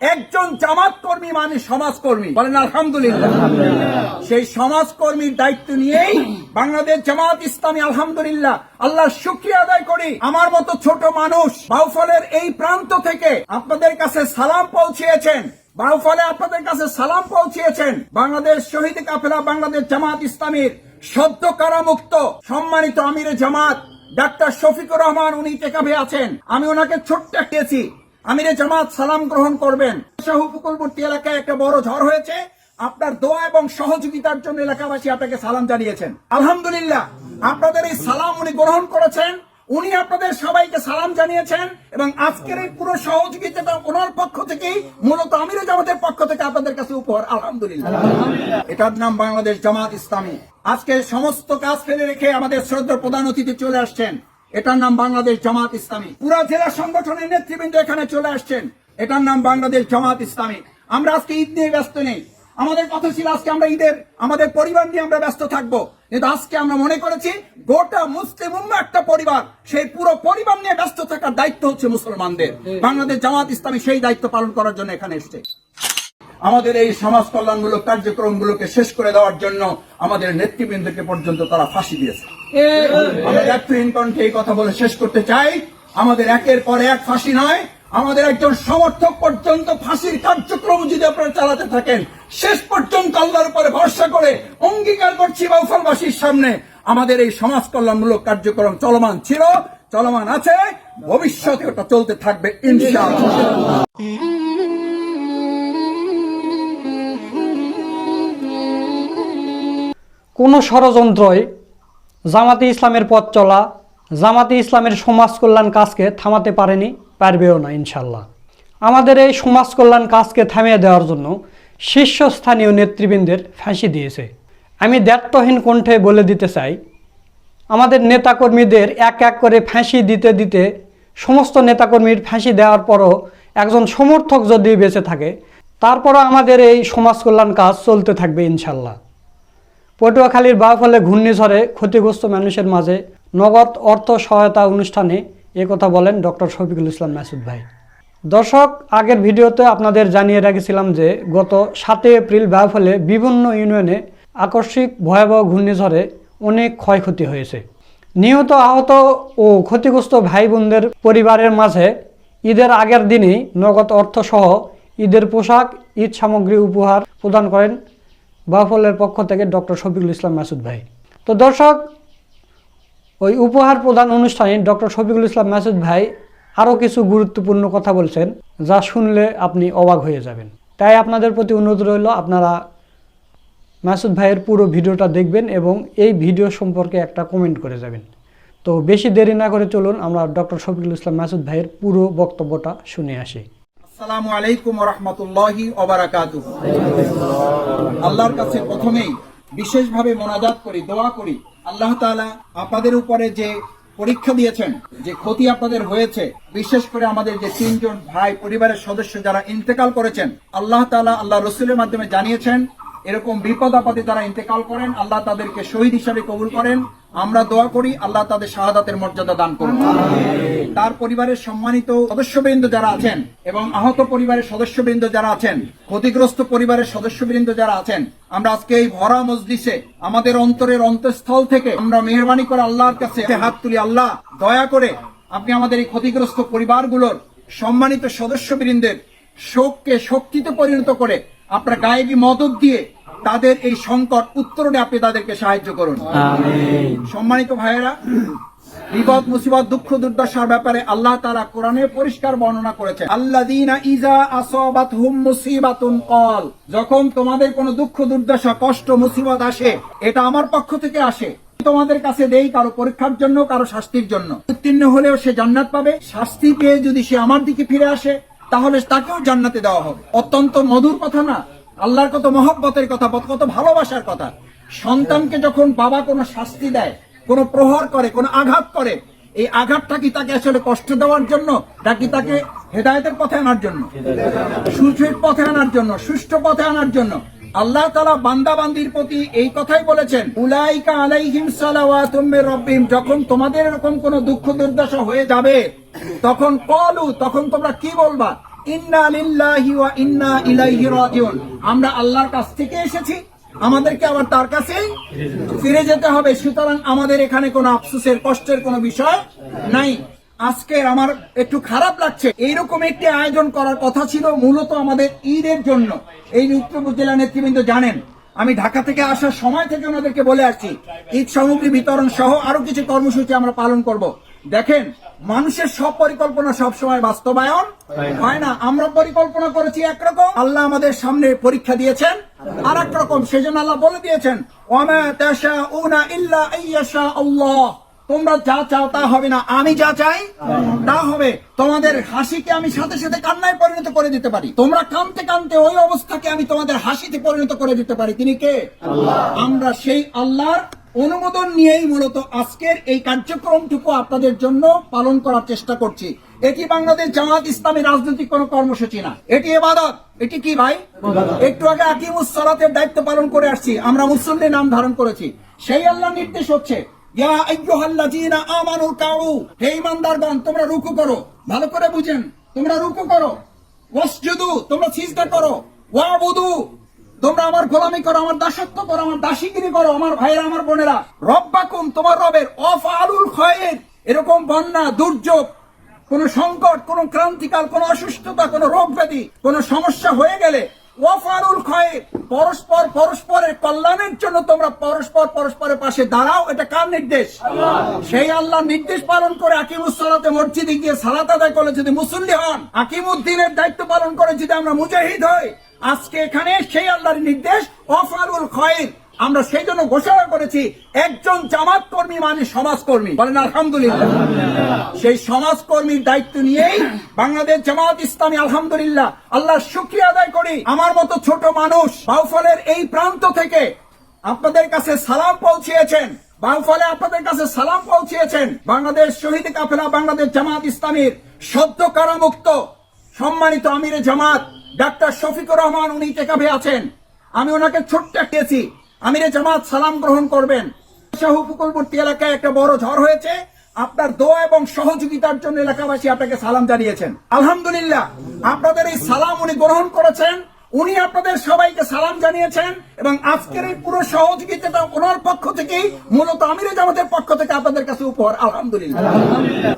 একজন জামাত কর্মী মানে সমাজকর্মী। বলেন আলহামদুলিল্লাহ। সেই সমাজকর্মীর দায়িত্ব নিয়েই বাংলাদেশ জামাত ইসলামী আলহামদুলিল্লাহ আল্লাহর শুক্রিয়া আদায় করি। আমার মতো ছোট মানুষ বাউফলের এই প্রান্ত থেকে আপনাদের কাছে সালাম পৌঁছিয়েছেন। বাউফলে আপনাদের কাছে সালাম পৌঁছিয়েছেন। বাংলাদেশ শহীদ কাফেলা বাংলাদেশ জামাত ইসলামীর সদ্য কারামুক্ত সম্মানিত আমিরে জামাত ডাক্তার শফিকুর রহমান উনি টেকাবে আছেন। আমি ওনাকে ছোট্ট দিয়েছি। আমিরে জামাত সালাম গ্রহণ করবেন। শাহ উপকূলবর্তী এলাকায় একটা বড় ঝড় হয়েছে। আপনার দোয়া এবং সহযোগিতার জন্য এলাকাবাসী আপনাকে সালাম জানিয়েছেন। আলহামদুলিল্লাহ, আপনাদের এই সালাম উনি গ্রহণ করেছেন। উনি আপনাদের সবাইকে সালাম জানিয়েছেন এবং আজকের এই পুরো সহযোগিতাটা ওনার পক্ষ থেকেই মূলত আমিরে জামাতের পক্ষ থেকে আপনাদের কাছে উপহার। আলহামদুলিল্লাহ। এটার নাম বাংলাদেশ জামাত ইসলামী। আজকে সমস্ত কাজ ফেলে রেখে আমাদের শ্রদ্ধা প্রধান অতিথি চলে আসছেন। এটার নাম বাংলাদেশ জামাত ইসলামী। পুরা জেলা সংগঠনের নেতৃবৃন্দ এখানে চলে আসছেন। এটার নাম বাংলাদেশ জামাত ইসলামী। আমরা আজকে ঈদ নিয়ে ব্যস্ত নেই। আমাদের কথা ছিল আজকে আমরা ঈদের, আমাদের পরিবার নিয়ে আমরা ব্যস্ত থাকব। কিন্তু আজকে আমরা মনে করেছি, গোটা মুসলিম একটা পরিবার, সেই পুরো পরিবার নিয়ে ব্যস্ত থাকার দায়িত্ব হচ্ছে মুসলমানদের। বাংলাদেশ জামাত ইসলামী সেই দায়িত্ব পালন করার জন্য এখানে এসছে। আমাদের এই সমাজ কল্যাণমূলক কার্যক্রমগুলোকে শেষ করে দেওয়ার জন্য আমাদের নেতৃবৃন্দকে পর্যন্ত তারা ফাঁসি দিয়েছে। ব্যক্তিহীন কণ্ঠে এই কথা বলে শেষ করতে চাই। আমাদের একের পর এক ফাঁসি নয়। আমাদের একজন সমর্থক পর্যন্ত ফাঁসির কার্যক্রম যদি আপনারা চালাতে থাকেন, শেষ পর্যন্ত আল্লাহর উপরে ভরসা করে অঙ্গীকার করছি বাউফলবাসীর সামনে। আমাদের এই সমাজ কল্যাণমূলক কার্যক্রম চলমান ছিল, চলমান আছে। ভবিষ্যতে ওটা চলতে থাকবে, ইনশাআল্লাহ। কোনো ষড়যন্ত্রই জামাতে ইসলামের পথ চলা, জামাতে ইসলামের সমাজ কল্যাণ কাজকে থামাতে পারেনি, পারবেও না ইনশাল্লাহ আমাদের এই সমাজ কল্যাণ কাজকে থামিয়ে দেওয়ার জন্য শীর্ষস্থানীয় নেতৃবৃন্দের ফাঁসি দিয়েছে। আমি দ্ব্যর্থহীন কণ্ঠে বলে দিতে চাই, আমাদের নেতাকর্মীদের এক এক করে ফাঁসি দিতে দিতে, সমস্ত নেতাকর্মীর ফাঁসি দেওয়ার পরও একজন সমর্থক যদি বেঁচে থাকে, তারপরও আমাদের এই সমাজ কল্যাণ কাজ চলতে থাকবে ইনশাল্লাহ পটুয়াখালীর বাউফলে ঘূর্ণিঝড়ে ক্ষতিগ্রস্ত মানুষের মাঝে নগদ অর্থ সহায়তা অনুষ্ঠানে কথা বলেন ডক্টর শফিকুল ইসলাম মাসুদ ভাই। দর্শক, আগের ভিডিওতে আপনাদের জানিয়ে রেখেছিলাম যে গত সাতই এপ্রিল বাউফলে বিভিন্ন ইউনিয়নে আকস্মিক ভয়াবহ ঘূর্ণিঝড়ে অনেক ক্ষয়ক্ষতি হয়েছে। নিহত আহত ও ক্ষতিগ্রস্ত ভাই বোনদের পরিবারের মাঝে ঈদের আগের দিনই নগদ অর্থসহ ঈদের পোশাক, ঈদ সামগ্রী উপহার প্রদান করেন বাফলের পক্ষ থেকে ডক্টর শফিকুল ইসলাম মাসুদ ভাই। তো দর্শক, ওই উপহার প্রদান অনুষ্ঠানে ডক্টর শফিকুল ইসলাম মাসুদ ভাই আরও কিছু গুরুত্বপূর্ণ কথা বলছেন, যা শুনলে আপনি অবাক হয়ে যাবেন। তাই আপনাদের প্রতি অনুরোধ রইল, আপনারা মাসুদ ভাইয়ের পুরো ভিডিওটা দেখবেন এবং এই ভিডিও সম্পর্কে একটা কমেন্ট করে যাবেন। তো বেশি দেরি না করে চলুন, আমরা ডক্টর শফিকুল ইসলাম মাসুদ ভাইয়ের পুরো বক্তব্যটা শুনে আসি। আসসালামু আলাইকুম রহমতুল্লাহি আল্লাহর কাছে প্রথমেই বিশেষভাবে মোনাজাত করি, দোয়া করি। আল্লাহ তাআলা আপনাদের উপরে যে পরীক্ষা দিয়েছেন, যে ক্ষতি আপনাদের হয়েছে, বিশেষ করে আমাদের যে তিনজন ভাই পরিবারের সদস্য যারা ইন্তেকাল করেছেন, আল্লাহ তাআলা আল্লাহ রসুলের মাধ্যমে জানিয়েছেন, এরকম বিপদ আপদে যারা ইন্তেকাল করেন, আল্লাহ তাদেরকে শহীদ হিসাবে কবুল করেন। আমরা দোয়া করি আল্লাহ তাদের শাহাদাতের মর্যাদা দান করুন। তার পরিবারের সম্মানিত সদস্যবৃন্দ যারা আছেন এবং আহত পরিবারের সদস্যবৃন্দ যারা আছেন ক্ষতিগ্রস্ত পরিবারের সদস্যবৃন্দ যারা আছেন আমরা আজকে এই ভরা মসজিষে আমাদের অন্তরের অন্তঃস্থল থেকে আমরা মেহরবানি করে আল্লাহর কাছে হাত তুলি। আল্লাহ দয়া করে আপনি আমাদের এই ক্ষতিগ্রস্ত পরিবারগুলোর সম্মানিত সদস্যবৃন্দের শোককে শক্তিতে পরিণত করে আপনার গায়েবী মদত দিয়ে তাদের এই সংকট উত্তরণে আপনি তাদেরকে সাহায্য করুন। সম্মানিত ভাইয়েরা বিপদ মুসিবত দুঃখ দুর্দশার ব্যাপারে আল্লাহ তারা কোরআনে পরিষ্কার বর্ণনা করেছেন। আল্লাদিনা ইজা আসবাত হুম মুসিবাতুন কল যখন তোমাদের কোনো দুঃখ দুর্দশা কষ্ট মুসিবত আসে এটা আমার পক্ষ থেকে আসে। তোমাদের কাছে দেই কারও পরীক্ষার জন্য কারও শাস্তির জন্য। উত্তীর্ণ হলেও সে জান্নাত পাবে। শাস্তি পেয়ে যদি সে আমার দিকে ফিরে আসে তাহলে তাকেও জান্নাতে দেওয়া হবে। অত্যন্ত মধুর কথা না? আল্লাহর কত মহব্বতের কথা, কত ভালোবাসার কথা। সন্তানকে যখন বাবা কোনো শাস্তি দেয়, কোনো প্রহর করে, কোনো আঘাত করে, এই আঘাতটা কি তাকে আসলে কষ্ট দেওয়ার জন্য, নাকি তাকে হেদায়তের পথে আনার জন্য? সুস্থির পথে আনার জন্য, সুষ্ঠু পথে আনার জন্য? আল্লাহ তালা বান্দা বান্দির প্রতি এই কথাই বলেছেন, উলাইকা আলাইহিম সালাওয়াতুম মির রাব্বিহিম, যখন তোমাদের এরকম কোন দুঃখ দুর্দশা হয়ে যাবে, তখন কলু তখন তোমরা কি বলবা? ইন্না লিল্লাহি ওয়া ইন্না ইলাইহি রাজিউন। আমরা আল্লাহর কাছ থেকে এসেছি, আমাদেরকে আবার তার কাছে ফিরে যেতে হবে। সুতরাং আমাদের এখানে কোনো আফসোসের, কষ্টের কোনো বিষয় নাই। আজকে আমার একটু খারাপ লাগছে। এইরকম একটি আয়োজন করার কথা ছিল মূলত আমাদের ঈদের জন্য। এই উত্তর জেলা নেতৃবৃন্দ জানেন আমি ঢাকা থেকে আসার সময় থেকে ওনাদেরকে বলে আসছি, ঈদ সামগ্রী বিতরণ সহ আরও কিছু কর্মসূচি আমরা পালন করব। দেখেন, মানুষের সব পরিকল্পনা সবসময় বাস্তবায়ন হয় না। আমরা পরিকল্পনা করেছি একরকম, আল্লাহ আমাদের সামনে পরীক্ষা দিয়েছেন আর এক রকম। সেজন্য আল্লাহ বলে দিয়েছেন তাশাউনা ইল্লা আইয়াশা আল্লাহ। তোমরা যা চাও তা হবে না। আমি যা চাই তা হবে। তোমাদের হাসিকে আমি সাথে সাথে কান্নায় পরিণত করে দিতে পারি। তোমরা কানতে কানতে ওই অবস্থাকে আমি তোমাদের হাসিতে পরিণত করে দিতে পারি। তিনি কে? আমরা সেই আল্লাহর অনুমোদন নিয়েই মূলত আজকের এই কার্যক্রমটুকু আপনাদের জন্য পালন করার চেষ্টা করছি। এটি বাংলাদেশ জামাত ইসলামী রাজনৈতিক কোন কর্মসূচি না। এটি এবাদত এটি কি ভাই? একটু আগে আকিমুস সালাতের দায়িত্ব পালন করে আসছি। আমরা মুসল্লি নাম ধারণ করেছি। সেই আল্লাহ নির্দেশ হচ্ছে ইয়া আইয়ুহাল্লাযীনা আমানু কাউ হে তোমরা রুকু করো। ভালো করে বুঝেন। তোমরা রুকু করো। ওয়াসজুদু, তোমরা সিজদা করো। ওয়াবুদু, তোমরা আমার গোলামি করো, আমার দাসত্ব করো, আমার দাসীগিরি করো, আমার ভাইরা, আমার বোনেরা। রব্বাকুম, তোমার রবের অফআলুল খয়ের। এরকম বন্যা, দুর্যোগ, কোন সংকট, কোন ক্রান্তিকাল, কোন অসুস্থতা, কোন রোগ ব্যাধি, কোন সমস্যা হয়ে গেলে ওয়াফারুল খয়ের পরস্পর পরস্পরের কল্যাণের জন্য তোমরা পরস্পর পরস্পরের পাশে দাঁড়াও, এটা কার নির্দেশ? সেই আল্লাহ নির্দেশ পালন করে আকিমুসলাতে মসজিদে গিয়ে সালাত আদায় করলে যদি মুসল্লি হন, আকিমুদ্দিনের দায়িত্ব পালন করে যদি আমরা মুজাহিদ হই, আজকে এখানে সেই আল্লাহর নির্দেশ ওয়াফারুল খয়ের আমরা সেই জন্য ঘোষণা করেছি একজন জামাত কর্মী মানে সমাজকর্মী। বলেন আলহামদুলিল্লাহ। সেই সমাজকর্মীর দায়িত্ব নিয়েই বাংলাদেশ জামাত ইসলামী আলহামদুলিল্লাহ আল্লাহ শুক্রিয়া আদায় করি। আমার মতো ছোট মানুষ বাউফলের এই প্রান্ত থেকে আপনাদের কাছে সালাম পৌঁছিয়েছেন। বাউফলে আপনাদের কাছে সালাম পৌঁছিয়েছেন। বাংলাদেশ শহীদ কাফেলা বাংলাদেশ জামাত ইসলামীর সদ্য কারামুক্ত সম্মানিত আমিরে জামাত ডাক্তার শফিকুর রহমান উনি টেকাভে আছেন। আমি ওনাকে ছোট্ট একটি আমিরে জামাত সালাম গ্রহণ করবেন। শাহ উপকূলবর্তী এলাকায় একটা বড় ঝড় হয়েছে। আপনার দোয়া এবং সহযোগিতার জন্য এলাকাবাসী আপনাকে সালাম জানিয়েছেন। আলহামদুলিল্লাহ, আপনাদের এই সালাম উনি গ্রহণ করেছেন। উনি আপনাদের সবাইকে সালাম জানিয়েছেন এবং আজকের এই পুরো সহযোগিতাটা ওনার পক্ষ থেকেই মূলত আমিরে জামাতের পক্ষ থেকে আপনাদের কাছে উপহার। আলহামদুলিল্লাহ।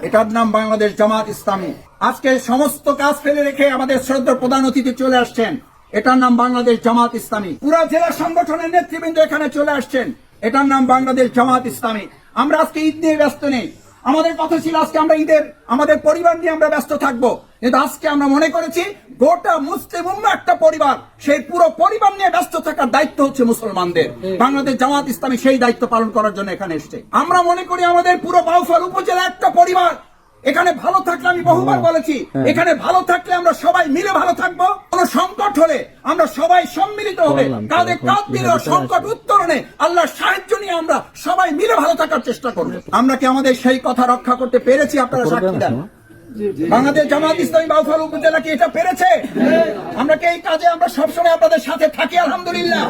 এটার নাম বাংলাদেশ জামাত ইসলামী। আজকে সমস্ত কাজ ফেলে রেখে আমাদের শ্রদ্ধা প্রধান অতিথি চলে আসছেন। এটার নাম বাংলাদেশ জামাত ইসলামী। পুরা জেলা সংগঠনের নেতৃবৃন্দ এখানে চলে আসছেন। এটার নাম বাংলাদেশ জামাত ইসলামী। আমরা আজকে ঈদ নিয়ে ব্যস্ত নেই। আমাদের কথা ছিল আজকে আমরা ঈদের, আমাদের পরিবার নিয়ে আমরা ব্যস্ত থাকব। কিন্তু আজকে আমরা মনে করেছি, গোটা মুসলিম একটা পরিবার। সেই পুরো পরিবার নিয়ে ব্যস্ত থাকার দায়িত্ব হচ্ছে মুসলমানদের। বাংলাদেশ জামাত ইসলামী সেই দায়িত্ব পালন করার জন্য এখানে এসছে। আমরা মনে করি আমাদের পুরো বাউফল উপজেলা একটা পরিবার। এখানে ভালো থাকলে আমি বহুবার বলেছি এখানে ভালো থাকলে আমরা সবাই মিলে ভালো থাকব। কোন সংকট হলে আমরা সবাই সম্মিলিত হবে। কাঁধে কাঁধ মিলে সংকট উত্তরণে আল্লাহর সাহায্য নিয়ে আমরা সবাই মিলে ভালো থাকার চেষ্টা করব। আমরা কি আমাদের সেই কথা রক্ষা করতে পেরেছি? আপনারা সাক্ষী দেন। বাংলাদেশ জামাত ইসলামী বাউফার উপজেলা কি এটা পেরেছে? আমরা কি এই কাজে আমরা সবসময় আপনাদের সাথে থাকি? আলহামদুলিল্লাহ।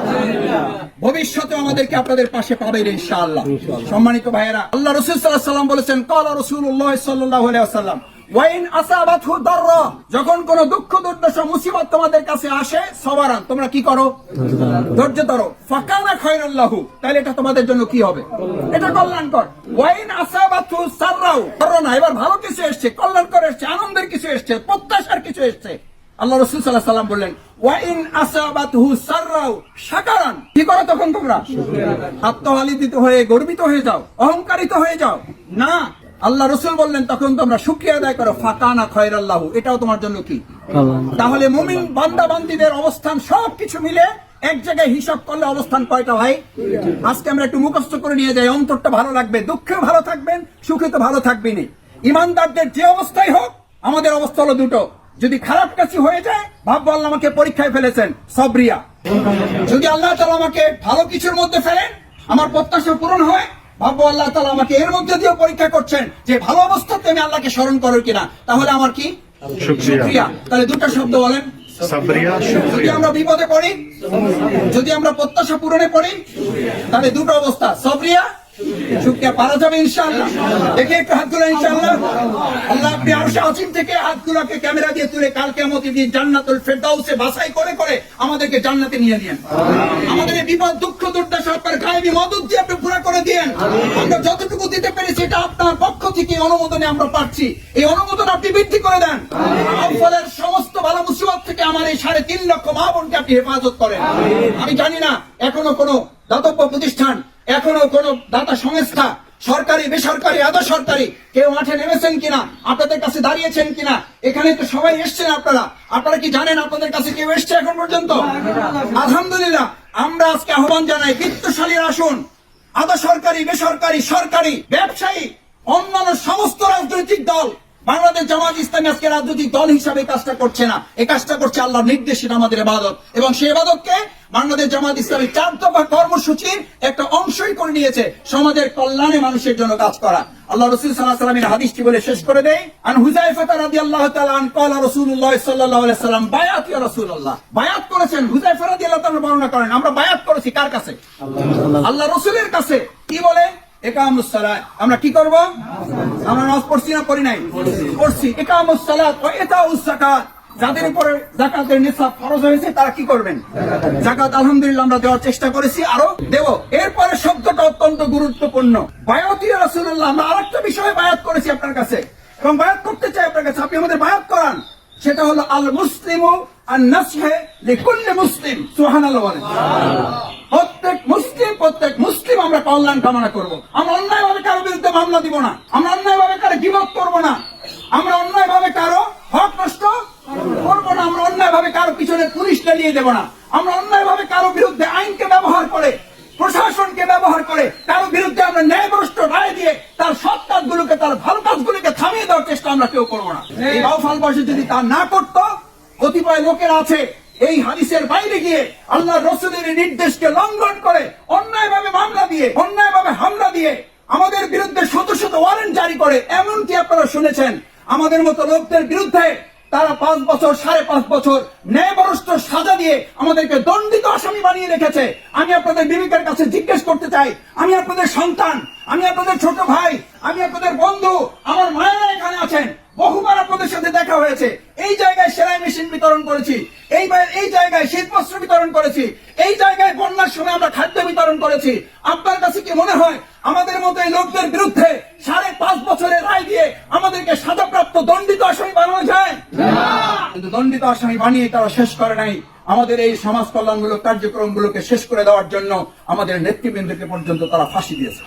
ভবিষ্যতে আমাদেরকে আপনাদের পাশে পাবেন ইনশাআল্লাহ। সম্মানিত ভাইয়েরা, আল্লাহ রসুল সাল্লাহ সাল্লাম বলেছেন, কল রসুল্লাহ সাল্লাহ সাল্লাম যখন কোন দুঃখ, দুর্দশা, মুসিবত তোমাদের কাছে আসে, সবারান, তোমরা কি করো? ধৈর্য ধরো। ফাকানা খায়রাল্লাহু তাহলে এটা তোমাদের জন্য কি হবে? এটা কল্যাণকর। ওয়াইন আসাবাতহু সাররাও করো না, এবার ভালো কিছু এসছে, কল্যাণকর এসছে, আনন্দের কিছু এসছে, প্রত্যাশার কিছু এসছে। আল্লাহ রসুল সাল্লাহ সাল্লাম বললেন, ওয়াইন আসাবাতহু সাররাও, সাকারান। কি করো তখন তোমরা? আত্মহালিদিত হয়ে গর্বিত হয়ে যাও, অহংকারিত হয়ে যাও। না আল্লাহ রসুল বললেন তখন তোমরা শুক্রিয়া আদায় করো ফাকানা খয়রাল্লাহু। এটাও তোমার জন্য কি? তাহলে মুমিন বান্দা বান্দিদের অবস্থান সব কিছু মিলে এক জায়গায় হিসাব করলে অবস্থান কয়টা ভাই? আজকে আমরা একটু মুখস্থ করে নিয়ে যাই অন্তরটা ভালো লাগবে দুঃখেও ভালো থাকবেন সুখে তো ভালো থাকবেনি ইমানদারদের যে অবস্থায় হোক আমাদের অবস্থা হলো দুটো। যদি খারাপ কাছে হয়ে যায় ভাববো আল্লাহ আমাকে পরীক্ষায় ফেলেছেন সবরিয়া। যদি আল্লাহ তালা আমাকে ভালো কিছুর মধ্যে ফেলেন আমার প্রত্যাশা পূরণ হয় ভাববো আল্লাহ তালা আমাকে এর মধ্যে দিয়ে পরীক্ষা করছেন যে ভালো অবস্থাতে আমি আল্লাহকে স্মরণ করো কিনা। তাহলে আমার কি? শুক্রিয়া। তাহলে দুটা শব্দ বলেন। যদি আমরা বিপদে পড়ি যদি আমরা প্রত্যাশা পূরণে পড়ি তাহলে দুটো অবস্থা সবরিয়া যতটুকু দিতে পেরেছি এটা আপনার পক্ষ থেকে অনুমোদনে আমরা পাচ্ছি। এই অনুমোদন আপনি বৃদ্ধি করে দেন। সমস্ত ভালো মুসিবত থেকে আমার এই সাড়ে তিন লক্ষ মা বোনকে আপনি হেফাজত করেন। আমি জানি না, এখনও কোনো দাতব্য প্রতিষ্ঠান এখনও কোনো দাতা সংস্থা, সরকারি, বেসরকারি, আধা সরকারি, কেউ মাঠে নেমেছেন কিনা, আপনাদের কাছে দাঁড়িয়েছেন কিনা, এখানে তো সবাই এসছেন আপনারা। আপনারা কি জানেন আপনাদের কাছে কেউ এসছে এখন পর্যন্ত? আলহামদুলিল্লাহ, আমরা আজকে আহ্বান জানাই, বিত্তশালীর আসুন। আধা সরকারি, বেসরকারি, সরকারি, ব্যবসায়ী, অন্যান্য সমস্ত রাজনৈতিক দল বাংলাদেশ জামাত ইসলামী আজকে রাজনৈতিক দল হিসাবে কাজটা করছে না। এই কাজটা করছে আল্লাহর নির্দেশিত আমাদের এবাদত এবং সেই এবাদতকে বাংলাদেশ জামাত ইসলামী চার দফা কর্মসূচির একটা অংশই করে নিয়েছে সমাজের কল্যাণে মানুষের জন্য কাজ করা। আল্লাহ রসুল সাল্লাহ সাল্লামের হাদিসটি বলে শেষ করে দেয় আন হুজাইফা রাদিয়াল্লাহু তাআলা আন ক্বালা রাসূলুল্লাহ সাল্লাল্লাহু আলাইহি সাল্লাম বায়াত ইয়া রাসূলুল্লাহ। বায়াত করেছেন। হুজাইফা রাদিয়াল্লাহু তাআলা বর্ণনা করেন। আমরা বায়াত করেছি কার কাছে? আল্লাহ রসুলের কাছে। কি বলে? আমরা কি করব? আমরা নামাজ পড়ছি না পড়ি নাই? পড়ছি। একামুসসালাত যাদের উপরে জাকাতের নিসাব ফরজ হয়েছে, তারা কি করবেন? জাকাত আলহামদুলিল্লাহ আমরা দেওয়ার চেষ্টা করেছি, আরও দেব। এরপরে শব্দটা অত্যন্ত গুরুত্বপূর্ণ। বায়াতি রাসূলুল্লাহ, আমরা আরেকটা বিষয়ে বায়াত করেছি আপনার কাছে। এবং বায়াত করতে চাই আপনার কাছে। আপনি আমাদের বায়াত করান। সেটা হলো আল মুসলিমু আন নাসহে লিকুল্লি মুসলিম। সুবহানাল্লাহ বলেন। কল্যাণ কামনা করব। আমরা অন্যায় ভাবে কারও বিরুদ্ধে মামলা দিব না। আমরা অন্যায় ভাবে কারও গিবত করব না। আমরা অন্যায় ভাবে কারও হক নষ্ট করব না। আমরা অন্যায় ভাবে কারও পিছনে পুলিশ লেলিয়ে দেব না। আমরা অন্যায় ভাবে কারও বিরুদ্ধে আইনকে ব্যবহার করে, প্রশাসনকে ব্যবহার করে, কারও বিরুদ্ধে আমরা ন্যায়ভ্রষ্ট রায় দিয়ে তার সৎ কাজগুলোকে, তার ভালো কাজগুলোকে থামিয়ে দেওয়ার চেষ্টা আমরা কেউ করব না। এই বাউফালবাসী যদি তা না করতো, কতিপয় লোকের আছে এই হাদিসের বাইরে গিয়ে আল্লাহ রসুলের নির্দেশকে লঙ্ঘন করে, অন্যায়ভাবে মামলা দিয়ে, অন্যায়ভাবে হামলা দিয়ে আমাদের বিরুদ্ধে শত শত ওয়ারেন্ট জারি করে। এমনকি আপনারা শুনেছেন, আমাদের মতো লোকদের বিরুদ্ধে তারা পাঁচ বছর, সাড়ে পাঁচ বছর ন্যায়বরষ্ট সাজা দিয়ে আমাদেরকে দণ্ডিত আসামি বানিয়ে রেখেছে। আমি আপনাদের বিবেকের কাছে জিজ্ঞেস করতে চাই। আমি আপনাদের সন্তান, আমি আপনাদের ছোট ভাই, আমি আপনাদের বন্ধু, আমার মায়েরা এখানে আছেন। বহুবার আপনাদের সাথে দেখা হয়েছে। এই জায়গায় সেলাই মেশিন বিতরণ করেছি। এই এই জায়গায় শীতবস্ত্র বিতরণ করেছি। এই জায়গায় বন্যার সময় আমরা খাদ্য বিতরণ করেছি। আপনার কাছে কি মনে হয়, আমাদের মতো এই লোকদের বিরুদ্ধে সাড়ে পাঁচ বছরের আসামি বানিয়ে তারা শেষ করে নাই। আমাদের এই সমাজ কল্যাণমূলক কার্যক্রমগুলোকে শেষ করে দেওয়ার জন্য আমাদের নেতৃবৃন্দকে পর্যন্ত তারা ফাঁসি দিয়েছে।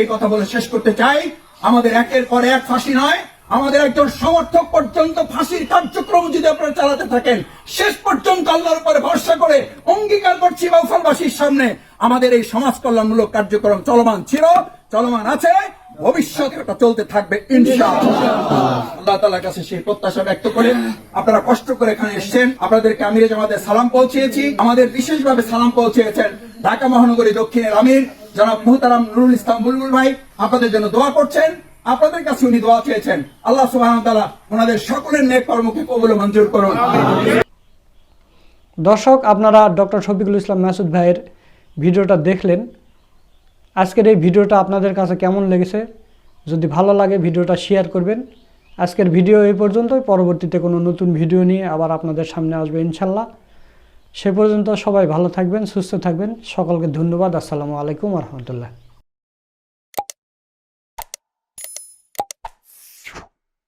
এই কথা বলে শেষ করতে চাই। আমাদের একের পর এক ফাঁসি নয়। আমাদের একজন সমর্থক পর্যন্ত ফাঁসির কার্যক্রম যদি আপনারা চালাতে থাকেন, শেষ পর্যন্ত আল্লাহর উপরে ভরসা করে অঙ্গীকার করছি বাউফলবাসীর সামনে। আমাদের এই সমাজ কল্যাণমূলক কার্যক্রম চলমান ছিল, চলমান আছে। চলতে থাকবে আল্লাহ তালার কাছে সেই প্রত্যাশা ব্যক্ত করে আপনারা কষ্ট করে এখানে এসেছেন। আপনাদেরকে সালাম আমাদের বিশেষভাবে সালাম ঢাকা মহানগরী দক্ষিণের আমির, জনাব নুরুল ইসলাম বুলবুল ভাই। আপনাদের জন্য দোয়া করছেন। আপনাদের কাছে উনি দোয়া চেয়েছেন। আল্লাহ সুবাহ ওনাদের সকলের নেক কর্মকে মঞ্জুর করুন। দর্শক, আপনারা ডক্টর শফিকুল ইসলাম মাসুদ ভাইয়ের ভিডিওটা দেখলেন। আজকের এই ভিডিওটা আপনাদের কাছে কেমন লেগেছে? যদি ভালো লাগে ভিডিওটা শেয়ার করবেন। আজকের ভিডিও এই পর্যন্তই। পরবর্তীতে কোনো নতুন ভিডিও নিয়ে আবার আপনাদের সামনে আসবে ইনশাল্লাহ। সে পর্যন্ত সবাই ভালো থাকবেন, সুস্থ থাকবেন। সকলকে ধন্যবাদ। আসসালামু আলাইকুম রহমতুল্লাহ।